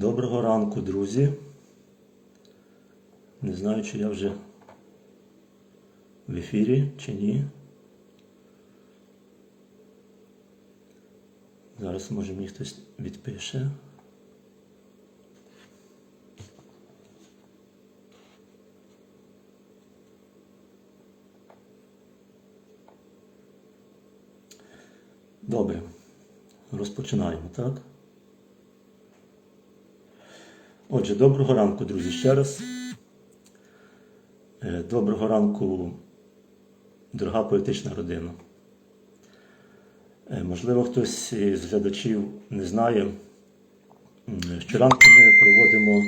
Доброго ранку, друзі. Не знаю, чи я вже в ефірі, чи ні. Зараз, може, мені хтось відпише. Добре. Розпочинаємо, так? Отже, доброго ранку, друзі, ще раз. Е, Доброго ранку, дорога поетична родина. Е, Можливо, хтось із глядачів не знає. Щоранку ми проводимо.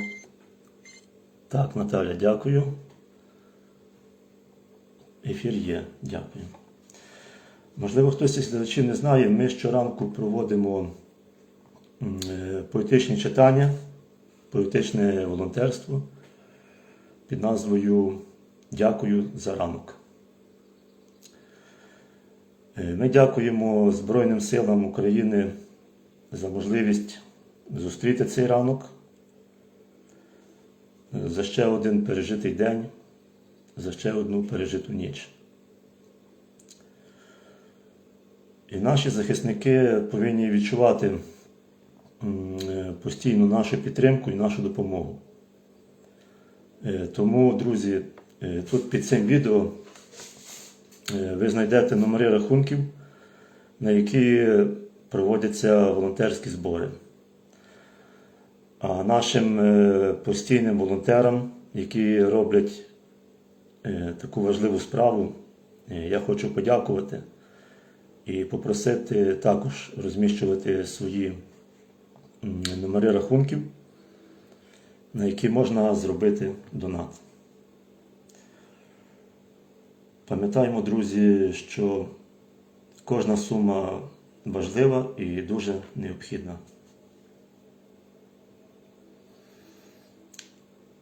Так, Наталя, дякую. Ефір є, дякую. Можливо, хтось із глядачів не знає, ми щоранку проводимо е, поетичні читання поетичне волонтерство під назвою Дякую за ранок. Е, Ми дякуємо Збройним силам України за можливість зустріти цей ранок, е, за ще один пережитий день, за ще одну пережиту ніч. І наші захисники повинні відчувати постійно нашу підтримку і нашу допомогу. Е, Тому, друзі, е, тут під цим відео е, ви знайдете номери рахунків, на які проводяться волонтерські збори. А нашим е, постійним волонтерам, які роблять е, таку важливу справу, е, я хочу подякувати і попросити також розміщувати свої номери рахунків, на які можна зробити донат. Пам'ятаємо, друзі, що кожна сума важлива і дуже необхідна.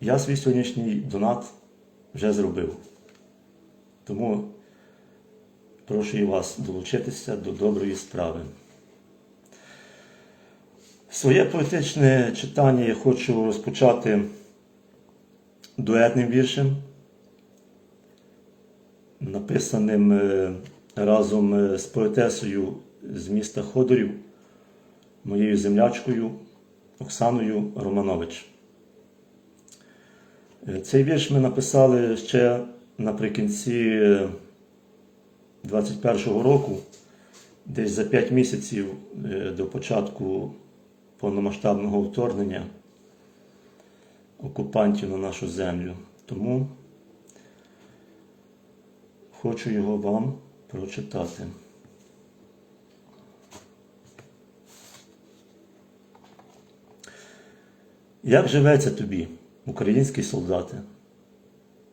Я свій сьогоднішній донат вже зробив. Тому прошу і вас долучитися до доброї справи. Своє поетичне читання я хочу розпочати дуетним віршем, написаним е, разом е, з поетесою з міста Ходорів, моєю землячкою Оксаною Романович. Е, Цей вірш ми написали ще наприкінці е, 21-го року, десь за 5 місяців до початку повномасштабного вторгнення окупантів на нашу землю. Тому хочу його вам прочитати. Як живеться тобі, український солдати?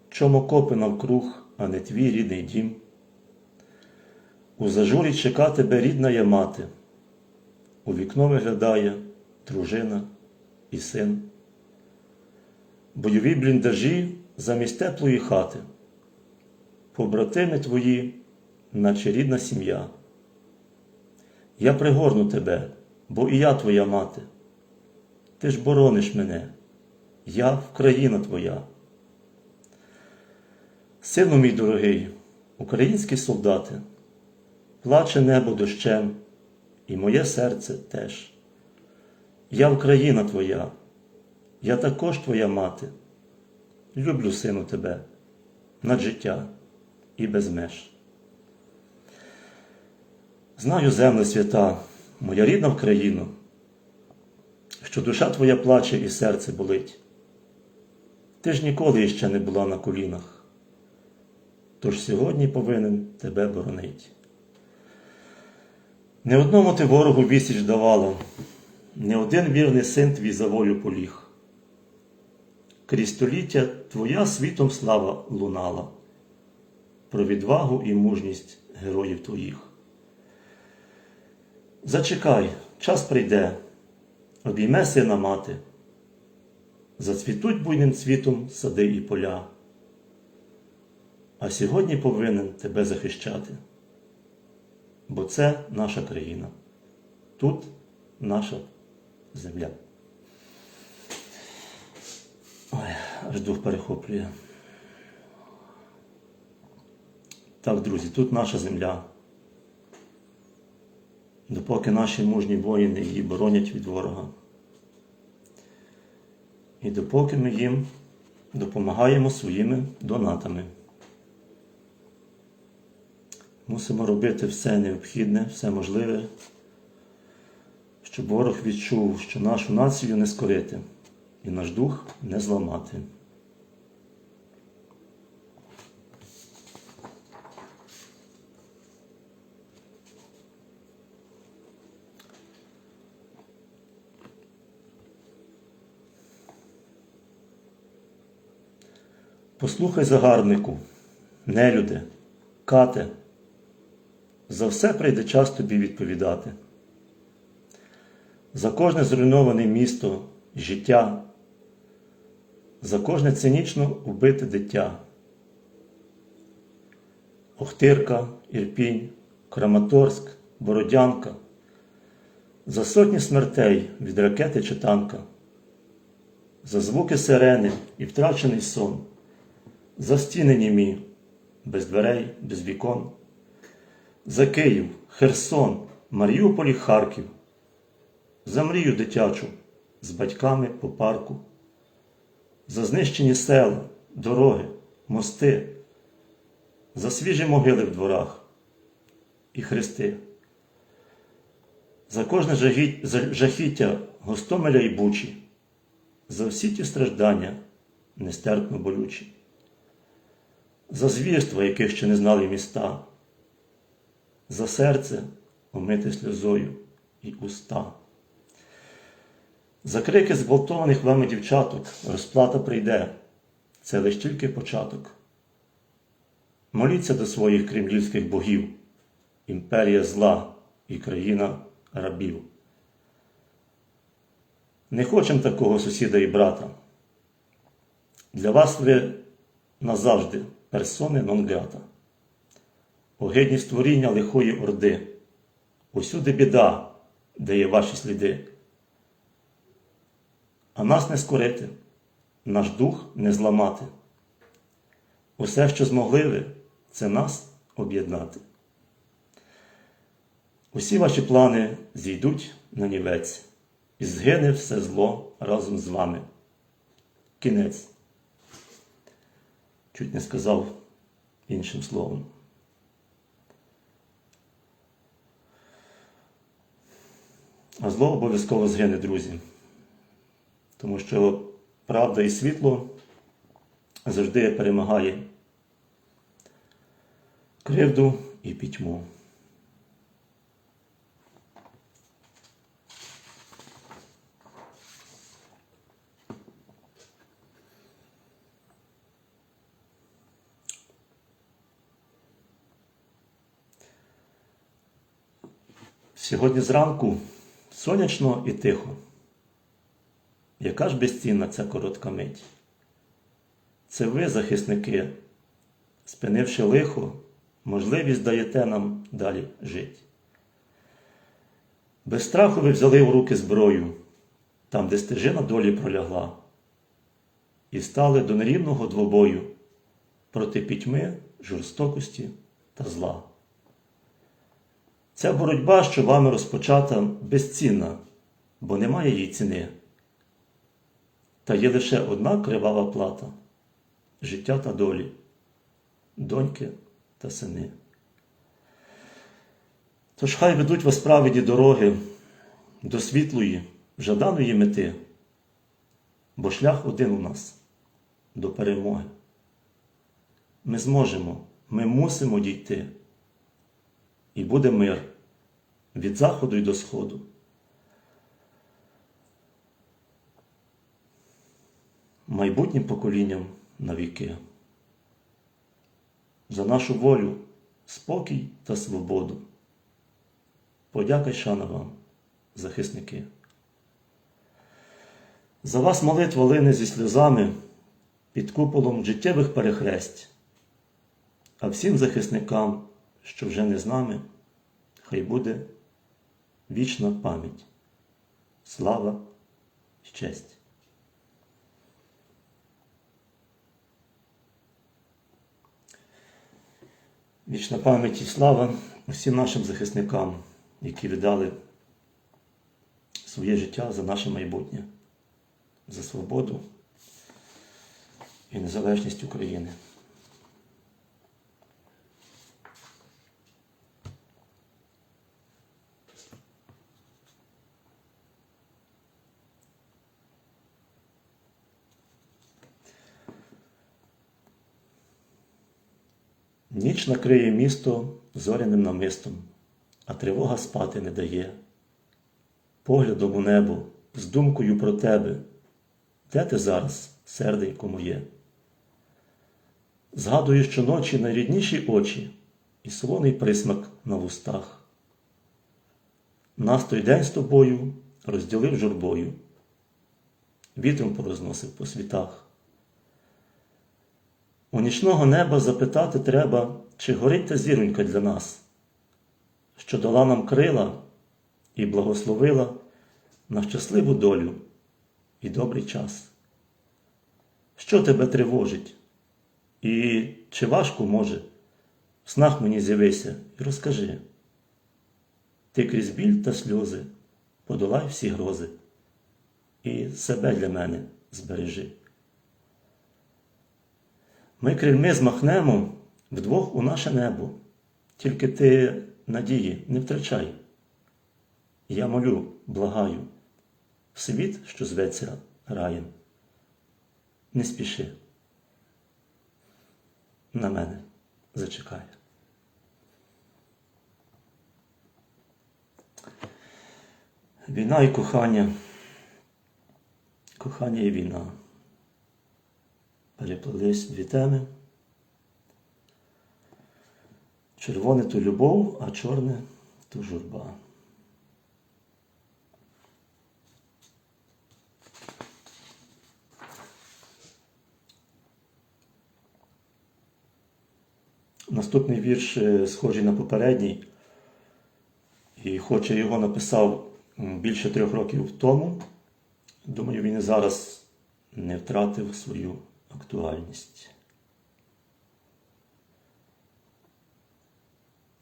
Чому копи навкруг, а не твій рідний дім? У зажурі чека тебе рідна є мати, у вікно виглядає дружина і син. Бойові бліндажі замість теплої хати, побратими твої, наче рідна сім'я. Я пригорну тебе, бо і я твоя мати. Ти ж борониш мене, я Вкраїна твоя. Сину мій дорогий, українські солдати, плаче небо дощем, і моє серце теж. Я Україна твоя, я також твоя мати. Люблю, сину, тебе над життя і без меж. Знаю, земле свята, моя рідна Вкраїна, що душа твоя плаче і серце болить. Ти ж ніколи іще не була на колінах, тож сьогодні повинен тебе боронить. Не одному ти ворогу вісіч давала, не один вірний син твій за волю поліг. Крізь століття твоя світом слава лунала, про відвагу і мужність героїв твоїх. Зачекай, час прийде, обійме сина мати, зацвітуть буйним цвітом сади і поля. А сьогодні повинен тебе захищати бо це наша країна. Тут наша земля. аж дух перехоплює. Так, друзі, тут наша земля. Допоки наші мужні воїни її боронять від ворога. І допоки ми їм допомагаємо своїми донатами. Мусимо робити все необхідне, все можливе, щоб ворог відчув, що нашу націю не скорити і наш дух не зламати. Послухай загарбнику, нелюде, кате, за все прийде час тобі відповідати. За кожне зруйноване місто, життя, за кожне цинічно вбите дитя. Охтирка, Ірпінь, Краматорськ, Бородянка, за сотні смертей від ракети чи танка, за звуки сирени і втрачений сон, за стіни німі, без дверей, без вікон, за Київ, Херсон, Маріуполь і Харків, за мрію дитячу з батьками по парку, за знищені села, дороги, мости, за свіжі могили в дворах і хрести, за кожне жахіття Гостомеля і Бучі, за всі ті страждання нестерпно болючі, за звірства, яких ще не знали міста, за серце омите сльозою і уста. За крики зґвалтованих вами дівчаток розплата прийде, це лиш тільки початок. Моліться до своїх кремлівських богів, імперія зла і країна рабів. Не хочемо такого сусіда і брата. Для вас ви назавжди персони нон-грата. Огидні створіння лихої орди. Усюди біда, де є ваші сліди. А нас не скорити, наш дух не зламати. Усе, що змогли ви, це нас об'єднати. Усі ваші плани зійдуть на нівець, і згине все зло разом з вами. Кінець. Чуть не сказав іншим словом. А зло обов'язково згине, друзі. Тому що правда і світло завжди перемагає кривду і пітьму. Сьогодні зранку сонячно і тихо. Яка ж безцінна ця коротка мить? Це ви, захисники, спинивши лихо, можливість даєте нам далі жити. Без страху ви взяли в руки зброю, там, де стежина долі пролягла, і стали до нерівного двобою проти пітьми, жорстокості та зла. Ця боротьба, що вами розпочата, безцінна, бо немає їй ціни. Та є лише одна кривава плата життя та долі, доньки та сини. Тож хай ведуть вас праведні дороги до світлої, жаданої мети, бо шлях один у нас до перемоги. Ми зможемо, ми мусимо дійти, і буде мир від заходу й до сходу. Майбутнім поколінням на віки. За нашу волю, спокій та свободу. Подяка й шана вам, захисники. За вас молитва лине зі сльозами під куполом життєвих перехресть, а всім захисникам, що вже не з нами, хай буде вічна пам'ять, слава й честь. Вічна пам'ять і слава усім нашим захисникам, які віддали своє життя за наше майбутнє, за свободу і незалежність України. Ніч накриє місто зоряним намистом, а тривога спати не дає. Поглядом у небо, з думкою про тебе, де ти зараз, серденько моє? Згадую щоночі найрідніші очі і солоний присмак на вустах. Нас той день з тобою розділив журбою, вітром порозносив по світах. У нічного неба запитати треба, чи горить та зіронька для нас, що дала нам крила і благословила на щасливу долю і добрий час. Що тебе тривожить? І чи важко може? В снах мені з'явися і розкажи. Ти крізь біль та сльози подолай всі грози і себе для мене збережи. Ми крильми змахнемо вдвох у наше небо, тільки ти надії не втрачай. Я молю, благаю, світ, що зветься раєм, не спіши. На мене зачекай. Війна і кохання. Кохання і війна переплелись дві теми. Червоне то любов, а чорне то журба. Наступний вірш е, схожий на попередній, і хоч я його написав більше трьох років тому, думаю, він і зараз не втратив свою актуальність.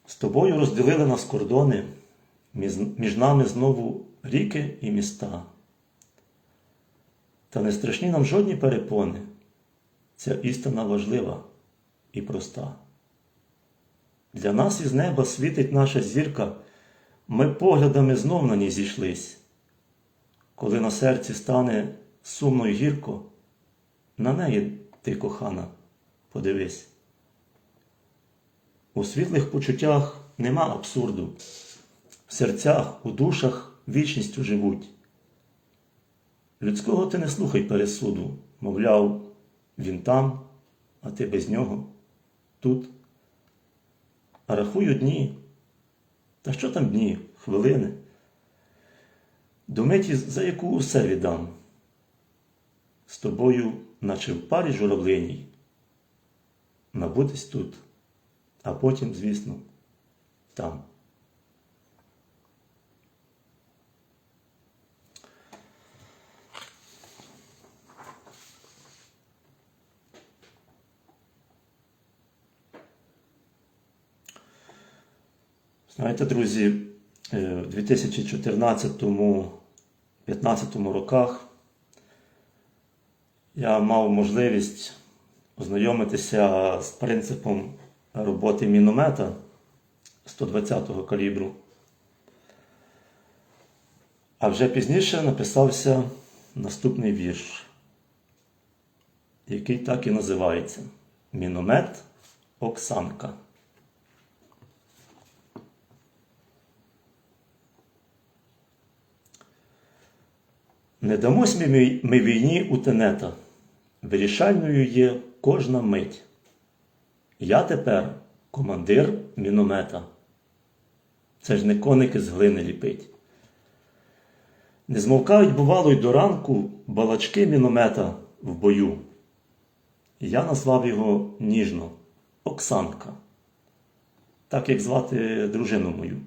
З тобою розділили нас кордони, між, нами знову ріки і міста. Та не страшні нам жодні перепони. Ця істина важлива і проста. Для нас із неба світить наша зірка, ми поглядами знов на ній зійшлись. Коли на серці стане сумно й гірко, на неї ти, кохана, подивись. У світлих почуттях нема абсурду, в серцях, у душах вічністю живуть. Людського ти не слухай пересуду, мовляв, він там, а ти без нього тут. А рахую дні. Та що там дні, хвилини? До миті, за яку усе віддам. З тобою, наче в парі журавлиній, набутись тут, а потім, звісно, там. Знаєте, друзі, е, в 2014-2015 роках я мав можливість ознайомитися з принципом роботи міномета 120-го калібру. А вже пізніше написався наступний вірш, який так і називається Міномет Оксанка. Не дамось ми, ми- війні у тенета, вирішальною є кожна мить. Я тепер командир міномета. Це ж не коники з глини ліпить. Не змовкають, бувало, й до ранку балачки міномета в бою. Я назвав його ніжно Оксанка, так як звати дружину мою.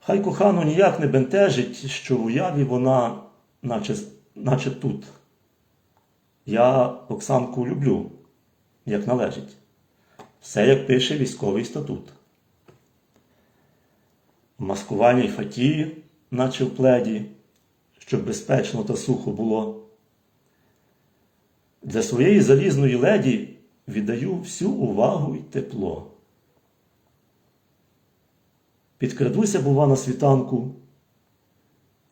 Хай кохану ніяк не бентежить, що в уяві вона, наче, наче тут. Я Оксанку люблю, як належить. Все як пише військовий статут. Маскування й фатії, наче в пледі, щоб безпечно та сухо було. Для своєї залізної леді віддаю всю увагу й тепло. Підкрадуся, бува, на світанку,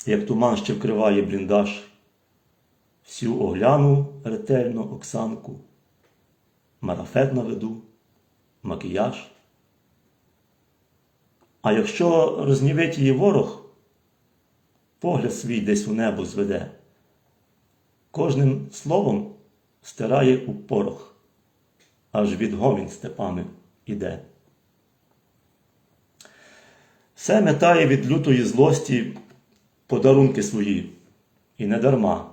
як туман ще вкриває бліндаж. Всю огляну ретельно Оксанку, марафет наведу, макіяж. А якщо рознівить її ворог, погляд свій десь у небо зведе, кожним словом стирає у порох, аж відгомін степами іде. Все метає від лютої злості подарунки свої, і не дарма.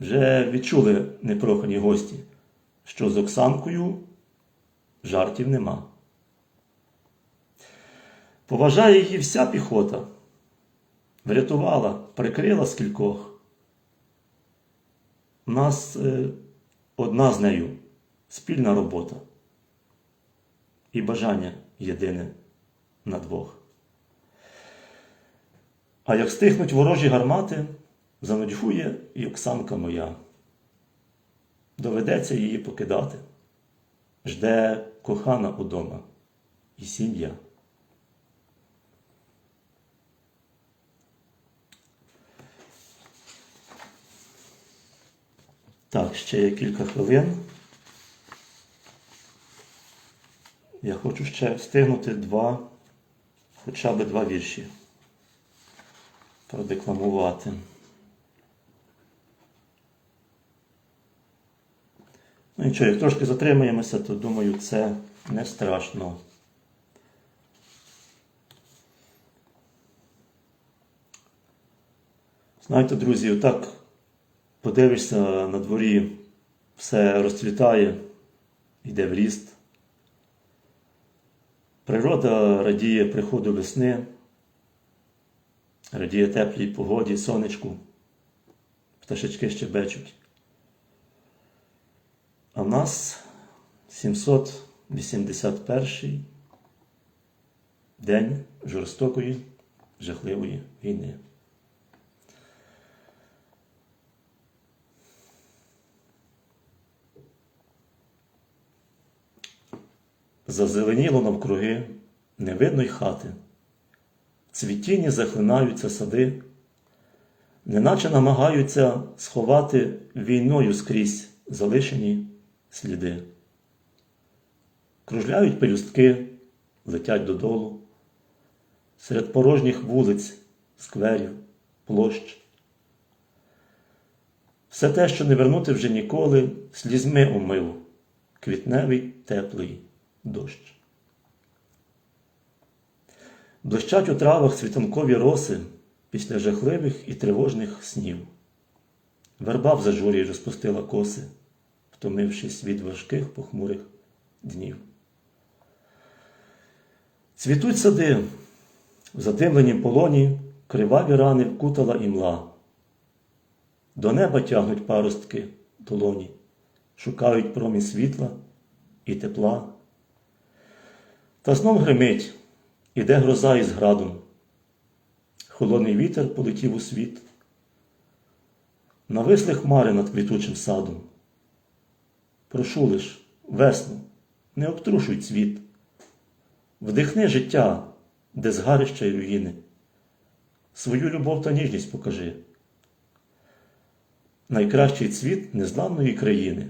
Вже відчули непрохані гості, що з Оксанкою жартів нема. Поважає її вся піхота, врятувала, прикрила скількох. У нас е, одна з нею спільна робота і бажання єдине на двох. А як стихнуть ворожі гармати, занудьгує і Оксанка моя. Доведеться її покидати. Жде кохана удома і сім'я. Так, ще є кілька хвилин. Я хочу ще встигнути два, хоча б два вірші продекламувати. Ну нічого, як трошки затримаємося, то думаю, це не страшно. Знаєте, друзі, отак подивишся на дворі, все розцвітає, йде в ріст. Природа радіє приходу весни, радіє теплій погоді, сонечку, пташечки щебечуть. А нас 781 день жорстокої, жахливої війни. Зазеленіло навкруги, не видно й хати. Цвітінні захлинаються сади, неначе намагаються сховати війною скрізь залишені сліди. Кружляють пелюстки, летять додолу, серед порожніх вулиць, скверів, площ. Все те, що не вернути вже ніколи, слізьми омив квітневий теплий дощ. Блищать у травах світанкові роси після жахливих і тривожних снів. Верба в зажурі розпустила коси, втомившись від важких похмурих днів. Цвітуть сади, в задимленім полоні криваві рани вкутала імла. До неба тягнуть паростки долоні, шукають промінь світла і тепла. Та знов гримить, іде гроза із градом. Холодний вітер полетів у світ. Нависли хмари над квітучим садом. Прошу лиш, весну, не обтрушуй цвіт, вдихни життя, де згарища й руїни. Свою любов та ніжність покажи. Найкращий цвіт незламної країни.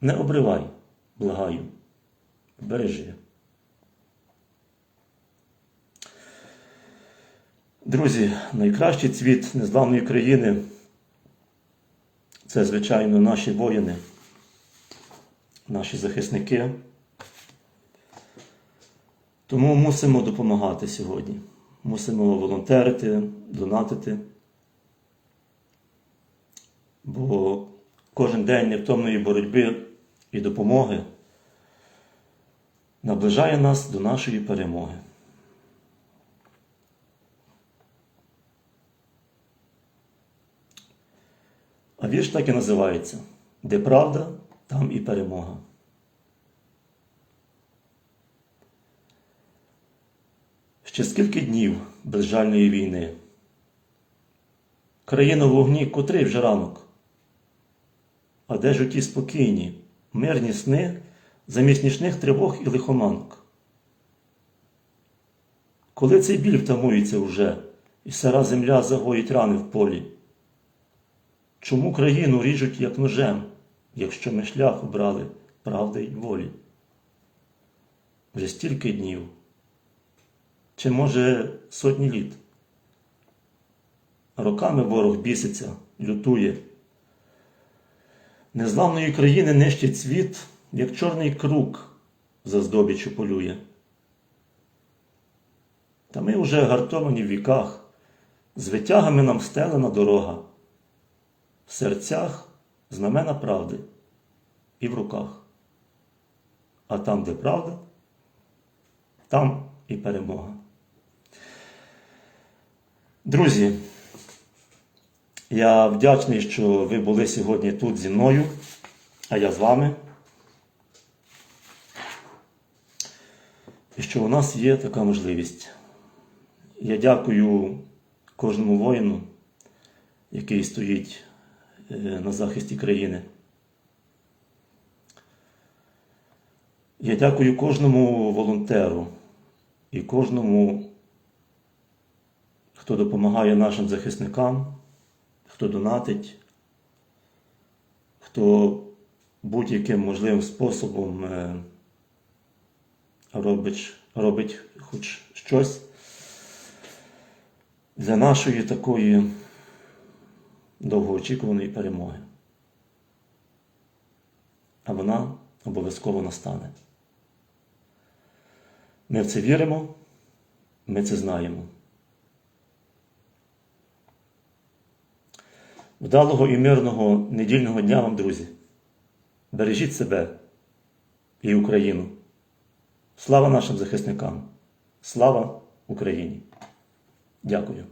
Не обривай, благаю, бережи. Друзі, найкращий цвіт незламної країни це, звичайно, наші воїни, наші захисники. Тому мусимо допомагати сьогодні. Мусимо волонтерити, донатити. Бо кожен день невтомної боротьби і допомоги наближає нас до нашої перемоги. А вірш так і називається Де правда, там і перемога. Ще скільки днів безжальної війни? Країна в вогні котрий вже ранок. А де ж оті спокійні, мирні сни замість нічних тривог і лихоманок? Коли цей біль втамується уже, і сара земля загоїть рани в полі? Чому країну ріжуть, як ножем? Якщо ми шлях обрали правди й волі? Вже стільки днів, чи може сотні літ? Роками ворог біситься, лютує. Незламної країни нищить світ, як чорний круг за здобіччю полює. Та ми вже гартовані в віках, з витягами нам стелена дорога, в серцях знамена правди і в руках. А там, де правда, там і перемога. Друзі, я вдячний, що ви були сьогодні тут зі мною, а я з вами. І що у нас є така можливість. Я дякую кожному воїну, який стоїть на захисті країни. Я дякую кожному волонтеру і кожному, хто допомагає нашим захисникам, хто донатить, хто будь-яким можливим способом е, робить, робить хоч щось для нашої такої довгоочікуваної перемоги. А вона обов'язково настане. Ми в це віримо, ми це знаємо. Вдалого і мирного недільного дня вам, друзі. Бережіть себе і Україну. Слава нашим захисникам! Слава Україні! Дякую.